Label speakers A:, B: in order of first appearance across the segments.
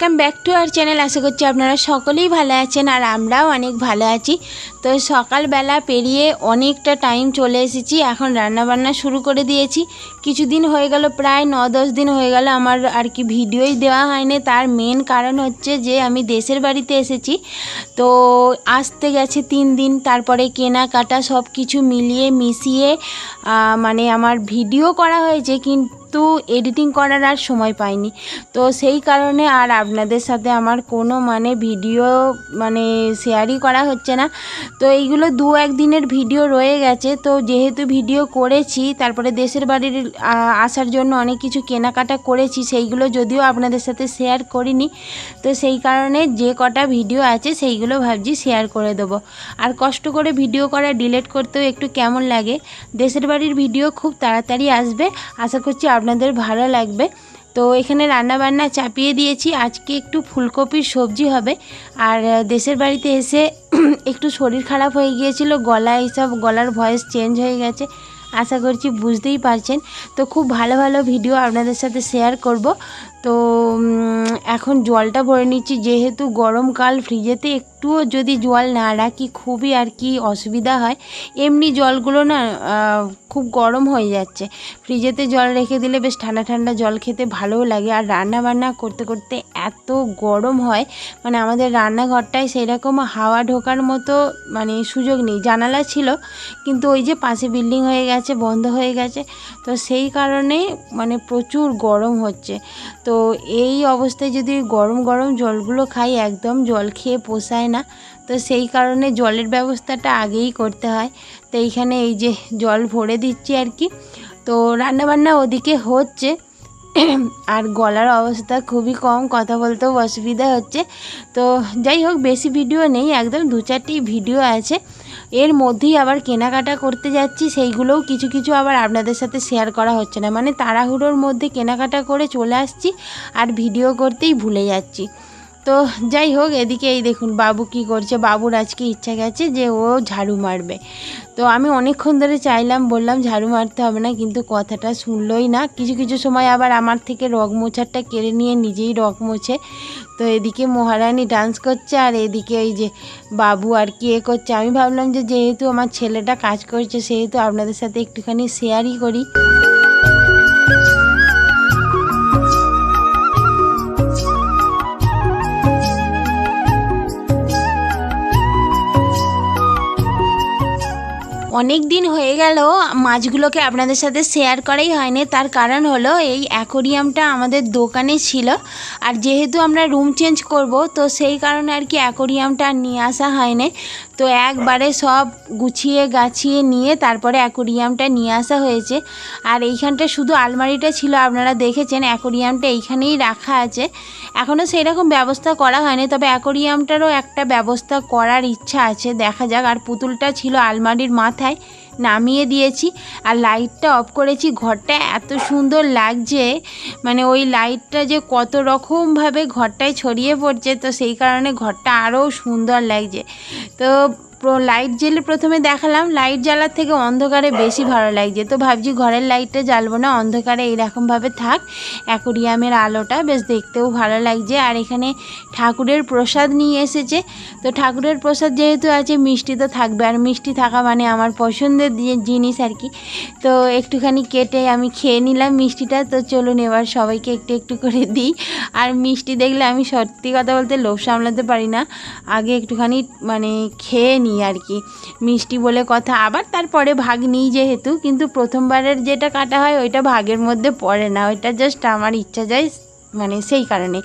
A: Welcome back to our channel আশা করছি আপনারা সকলেই ভালো আছেন আর আমরাও অনেক ভালো আছি। তো সকালবেলা পেরিয়ে অনেকটা টাইম চলে এসেছি। এখন রান্নাবান্না শুরু করে দিয়েছি। কিছুদিন হয়ে গেল, প্রায় ন দশ দিন হয়ে গেল আমার আর কি ভিডিওই দেওয়া হয়নি। তার মেন কারণ হচ্ছে যে আমি দেশের বাড়িতে এসেছি। তো আসতে গেছে তিন দিন, তারপরে কেনাকাটা সব কিছু মিলিয়ে মিশিয়ে মানে আমার ভিডিও করা হয়েছে। কিন্তু এডিটিং করার আর সময় পাইনি। তো সেই কারণে আর আপনাদের সাথে আমার কোনো মানে ভিডিও মানে শেয়ারই করা হচ্ছে না। তো এইগুলো দু একদিনের ভিডিও রয়ে গেছে। তো যেহেতু ভিডিও করেছি, তারপরে দেশের বাড়ির আসার জন্য অনেক কিছু কেনাকাটা করেছি, সেইগুলো যদিও আপনাদের সাথে শেয়ার করিনি। তো সেই কারণে যে কটা ভিডিও আছে, সেইগুলো ভাবছি শেয়ার করে দেবো। আর কষ্ট করে ভিডিও করা ডিলিট করতেও একটু কেমন লাগে। দেশের বাড়ির ভিডিও খুব তাড়াতাড়ি আসবে। আশা করছি আপনাদের ভালো লাগবে। তো এখানে রান্না বান্না চাপিয়ে দিয়েছি। আজকে একটু ফুলকপির সবজি হবে। আর দেশের বাড়িতে এসে একটু শরীর খারাপ হয়ে গিয়েছিল। গলা এইসব গলার ভয়েস চেঞ্জ হয়ে গেছে। আশা করছি বুঝতেই পারছেন। তো খুব ভালো ভালো ভিডিও আপনাদের সাথে শেয়ার করব। তো এখন জলটা ভরে নিচ্ছি। যেহেতু গরমকাল ফ্রিজেতে একটুও যদি জল না রাখি, খুবই আর কি অসুবিধা হয়। এমনি জলগুলো না খুব গরম হয়ে যাচ্ছে। ফ্রিজেতে জল রেখে দিলে বেশ ঠান্ডা ঠান্ডা জল খেতে ভালোও লাগে। আর রান্না বান্না করতে করতে এত গরম হয় মানে আমাদের রান্নাঘরটায় সেই রকম হাওয়া ঢোকার মতো মানে সুযোগ নেই। জানালা ছিল, কিন্তু ওই যে পাশে বিল্ডিং হয়ে গেছে, বন্ধ হয়ে গেছে। তো সেই কারণে মানে প্রচুর গরম হচ্ছে। তো এই অবস্থায় যদি গরম গরম জলগুলো খাই, একদম জল খেয়ে পোষায় না। তো সেই কারণে জলের ব্যবস্থাটা আগেই করতে হয়। তো এইখানে এই যে জল ভরে দিচ্ছি আর কি। তো রান্নাবান্না ওদিকে হচ্ছে। আর গলার অবস্থা খুবই কম, কথা বলতেও অসুবিধা হচ্ছে। তো যাই হোক, বেশি ভিডিও নেই, একদম দু চারটি ভিডিও আছে। এর মধ্যেই আবার কেনাকাটা করতে যাচ্ছি, সেইগুলোও কিছু কিছু আবার আপনাদের সাথে শেয়ার করা হচ্ছে না। মানে তাড়াহুড়োর মধ্যে কেনাকাটা করে চলে আসছি, আর ভিডিও করতেই ভুলে যাচ্ছি। তো যাই হোক, এদিকে এই দেখুন বাবু কি করছে। বাবুর আজকে ইচ্ছা গেছে যে ও ঝাড়ু মারবে। তো আমি অনেকক্ষণ ধরে চাইলাম, বললাম ঝাড়ু মারতে হবে না, কিন্তু কথাটা শুনলোই না। কিছু কিছু সময় আবার আমার থেকে রগ মোছারটা কেড়ে নিয়ে নিজেই রগ মোছে। তো এদিকে মহারানী ডান্স করছে আর এদিকে এই যে বাবু আর কি এ করছে। আমি ভাবলাম যে যেহেতু আমার ছেলেটা কাজ করছে, সেহেতু আপনাদের সাথে একটুখানি শেয়ারই করি। অনেক দিন হয়ে গেল, মাছগুলোকে আপনাদের সাথে শেয়ার করাই হয়নি। তার কারণ হলো, এই অ্যাকোরিয়ামটা আমাদের দোকানে ছিল। আর যেহেতু আমরা রুম চেঞ্জ করব, তো সেই কারণে আর কি অ্যাকোরিয়ামটা নিয়ে আসা হয়নি। তো একবারে সব গুছিয়ে গাছিয়ে নিয়ে তারপরে অ্যাকোরিয়ামটা নিয়ে আসা হয়েছে। আর এইখানটা শুধু আলমারিটা ছিল, আপনারা দেখেছেন অ্যাকোরিয়ামটা এইখানেই রাখা আছে। এখনও সেই রকম ব্যবস্থা করা হয়নি, তবে অ্যাকোরিয়ামটারও একটা ব্যবস্থা করার ইচ্ছা আছে, দেখা যাক। আর পুতুলটা ছিল আলমারির মাথায়। নামিয়ে দিয়েছি আর লাইটটা অফ করেছি। ঘরটা এত সুন্দর লাগছে মানে ওই লাইটটা যে কত রকমভাবে ঘরটায় ছড়িয়ে পড়ছে, তো সেই কারণে ঘরটা আরও সুন্দর লাগছে। তো লাইট জ্বেলে প্রথমে দেখালাম। লাইট জ্বালার থেকে অন্ধকারে বেশি ভালো লাগছে। তো ভাবছি ঘরের লাইটটা জ্বালবো না, অন্ধকারে এইরকমভাবে থাক। অ্যাকোরিয়ামের আলোটা বেশ দেখতেও ভালো লাগছে। আর এখানে ঠাকুরের প্রসাদ নিয়ে এসেছে। তো ঠাকুরের প্রসাদ যেহেতু আছে, মিষ্টি তো থাকবে। আর মিষ্টি থাকা মানে আমার পছন্দের জিনিস আর কি। তো একটুখানি কেটে আমি খেয়ে নিলাম মিষ্টিটা। তো চলুন এবার সবাইকে একটু একটু করে দিই। আর মিষ্টি দেখলে আমি সত্যি কথা বলতে লোভ সামলাতে পারি না। আগে একটুখানি মানে খেয়ে নিই আর কি। মিষ্টি বলে কথা আবার তারপরে ভাগ নিই যেহেতু, কিন্তু প্রথমবারের যেটা কাটা হয় ওইটা ভাগের মধ্যে পড়ে না। ওইটা জাস্ট আমার ইচ্ছা যায় মানে সেই কারণে।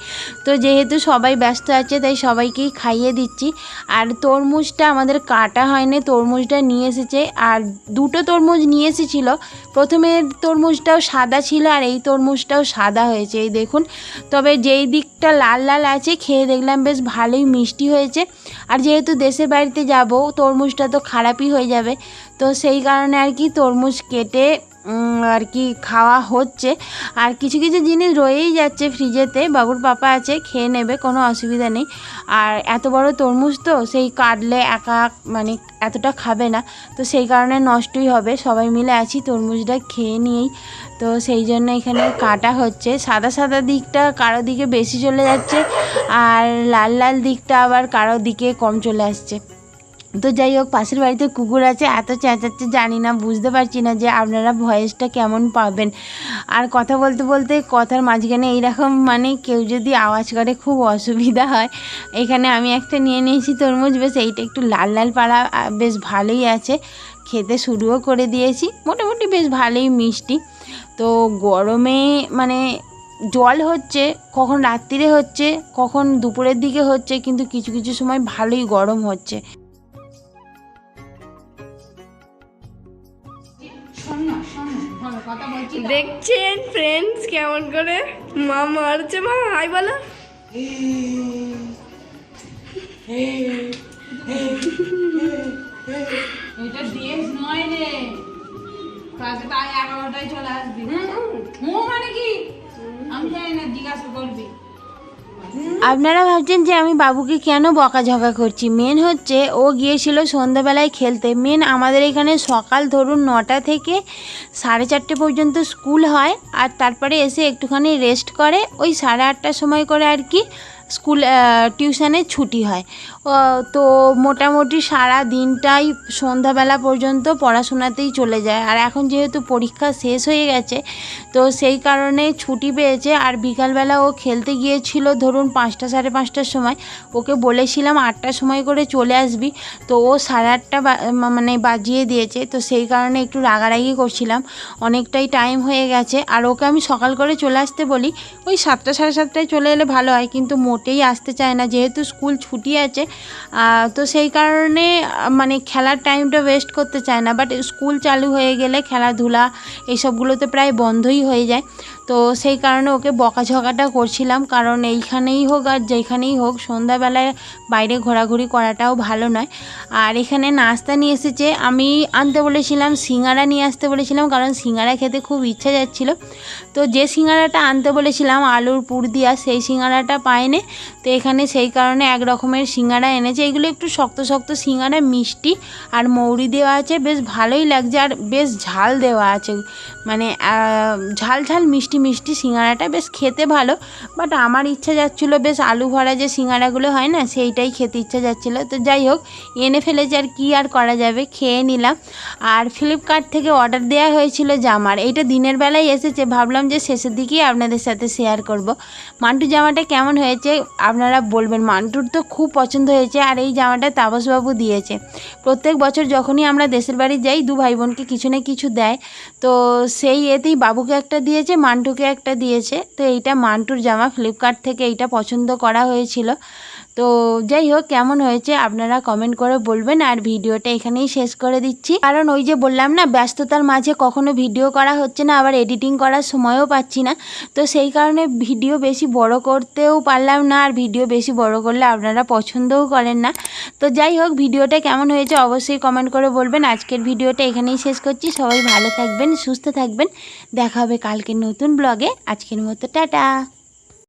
A: তো যেহেতু সবাই ব্যস্ত আছে, তাই সবাইকেই খাইয়ে দিচ্ছি। আর তরমুজটা আমাদের কাটা হয়নি, তরমুজটা নিয়ে এসেছে। আর দুটো তরমুজ নিয়ে এসেছিল। প্রথমে তরমুজটাও সাদা ছিল, আর এই তরমুজটাও সাদা হয়েছে, এই দেখুন। তবে যেই দিকটা লাল লাল আছে, খেয়ে দেখলাম বেশ ভালোই মিষ্টি হয়েছে। আর যেহেতু দেশের বাড়িতে যাব, তরমুজটা তো খারাপই হয়ে যাবে। তো সেই কারণে আর কি তরমুজ কেটে আর কি খাওয়া হচ্ছে। আর কিছু কিছু জিনিস রয়েই যাচ্ছে ফ্রিজেতে। বাবুর পাপা আছে, খেয়ে নেবে, কোনো অসুবিধা নেই। আর এত বড় তরমুজ তো, সেই কাটলে একা মানে এতটা খাবে না। তো সেই কারণে নষ্টই হবে। সবাই মিলে আছি তরমুজটা খেয়ে নিয়েই। তো সেই জন্য এখানে কাটা হচ্ছে। সাদা সাদা দিকটা কারও দিকে বেশি চলে যাচ্ছে, আর লাল লাল দিকটা আবার কারও দিকে কম চলে আসছে। তো যাই হোক, পাশের বাড়িতে কুকুর আছে, এত চেঁচাচ্ছে, জানি না, বুঝতে পারছি না যে আপনারা ভয়েসটা কেমন পাবেন। আর কথা বলতে বলতে কথার মাঝখানে এইরকম মানে কেউ যদি আওয়াজ করে, খুব অসুবিধা হয়। এখানে আমি একটা নিয়ে নিয়েছি তরমুজ, বেশ এইটা একটু লাল লাল পাড়া বেশ ভালোই আছে। খেতে শুরুও করে দিয়েছি, মোটামুটি বেশ ভালোই মিষ্টি। তো গরমে মানে জল হচ্ছে, কখন রাত্রিরে হচ্ছে, কখন দুপুরের দিকে হচ্ছে, কিন্তু কিছু কিছু সময় ভালোই গরম হচ্ছে।
B: দেখছেন ফ্রেন্ডস কেমন করে? মা মারছে মা হাই বলো।
A: এটা ডিএস নয় রে। কালকে তাই এগারোটায় চলে আসবি। হুম মানে কি? আমি জানি না জিজ্ঞাসা করবি। আপনারা ভাবছেন যে আমি বাবুকে কেন বকাঝকা করছি? মেন হচ্ছে ও গিয়েছিল সন্ধ্যাবেলায় খেলতে। মেন আমাদের এখানে সকাল ধরুন নটা থেকে সাড়ে চারটে পর্যন্ত স্কুল হয় আর তারপরে এসে একটুখানি রেস্ট করে। ওই সাড়ে আটটার সময় করে আর কি স্কুল টিউশানে ছুটি হয়। তো মোটামুটি সারা দিনটাই সন্ধ্যাবেলা পর্যন্ত পড়াশোনাতেই চলে যায়। আর এখন যেহেতু পরীক্ষা শেষ হয়ে গেছে, তো সেই কারণে ছুটি পেয়েছে। আর বিকালবেলা ও খেলতে গিয়েছিল ধরুন পাঁচটা সাড়ে পাঁচটার সময়। ওকে বলেছিলাম আটটার সময় করে চলে আসবি। তো ও সাড়ে আটটা মানে বাজিয়ে দিয়েছে। তো সেই কারণে একটু রাগারাগি করছিলাম। অনেকটাই টাইম হয়ে গেছে। আর ওকে আমি সকাল করে চলে আসতে বলি, ওই সাতটা সাড়ে সাতটায় চলে এলে ভালো হয়। কিন্তু মোটেই আসতে চায় না। যেহেতু স্কুল ছুটি আছে তো সেই কারণে মানে খেলার টাইমটা ওয়েস্ট করতে চায় না বাট স্কুল চালু হয়ে গেলে খেলাধুলা এইসবগুলোতে প্রায় বন্ধই হয়ে যায়। তো সেই কারণে ওকে বকাঝকাটা করছিলাম, কারণ এইখানেই হোক আর যেখানেই হোক সন্ধ্যাবেলায় বাইরে ঘোরাঘুরি করাটাও ভালো নয়। আর এখানে নাস্তা নিয়ে এসেছে, আমি আনতে বলেছিলাম, সিঙ্গারা নিয়ে আসতে বলেছিলাম, কারণ সিঙ্গারা খেতে খুব ইচ্ছা যাচ্ছিল। তো যে সিঙ্গারাটা আনতে বলেছিলাম, আলুর পুর দিয়া, সেই সিঙ্গারাটা পায়নি। তো এখানে সেই কারণে এক রকমের সিঙ্গারা এনেছে। এগুলো একটু শক্ত শক্ত সিঙ্গারা, মিষ্টি আর মৌরি দেওয়া আছে, বেশ ভালোই লাগছে। আর বেশ ঝাল দেওয়া আছে মানে ঝাল ঝাল মিষ্টি মিষ্টি মিষ্টি সিঙ্গারাটা বেশ খেতে ভালো বাট আমার ইচ্ছা যাচ্ছিল বেশ আলু ভরা যে সিঙ্গারাগুলো হয় না, সেইটাই খেতে ইচ্ছা যাচ্ছিল। তো যাই হোক, এনে ফেলেছে আর কী আর করা যাবে, খেয়ে নিলাম। আর ফ্লিপকার্ট থেকে অর্ডার দেওয়া হয়েছিল জামার, এইটা দিনের বেলায় এসেছে, ভাবলাম যে শেষের দিকেই আপনাদের সাথে শেয়ার করব। মান্টু, জামাটা কেমন হয়েছে আপনারা বলবেন, মান্টুর তো খুব পছন্দ হয়েছে, আর এই জামাটা তাপসবাবু দিয়েছে। প্রত্যেক বছর যখনই আমরা দেশের বাড়ি যাই, দু ভাই বোনকে কিছু না কিছু দেয়, তো সেই এতেই বাবুকে একটা দিয়েছে মান্টুকে একটা দিয়েছে। তো এইটা মান্টুর জামা ফ্লিপকার্ট থেকে এইটা পছন্দ করা হয়েছিল। তো যাই হোক কেমন হয়েছে আপনারা কমেন্ট করে বলবেন আর ভিডিওটা এখানেই শেষ করে দিচ্ছি। কারণ ওই যে বললাম না, ব্যস্ততার মাঝে কখনো ভিডিও করা হচ্ছে না, আবার এডিটিং করার সময়ও পাচ্ছি না। তো সেই কারণে ভিডিও বেশি বড় করতেও পারলাম না, আর ভিডিও বেশি বড় করলে আপনারা পছন্দও করেন না। তো যাই হোক ভিডিওটা কেমন হয়েছে অবশ্যই কমেন্ট করে বলবেন। আজকের ভিডিওটা এখানেই শেষ করছি। সবাই ভালো থাকবেন, সুস্থ থাকবেন। দেখা হবে কালকে নতুন ব্লগে আজকের মতো, টাটা।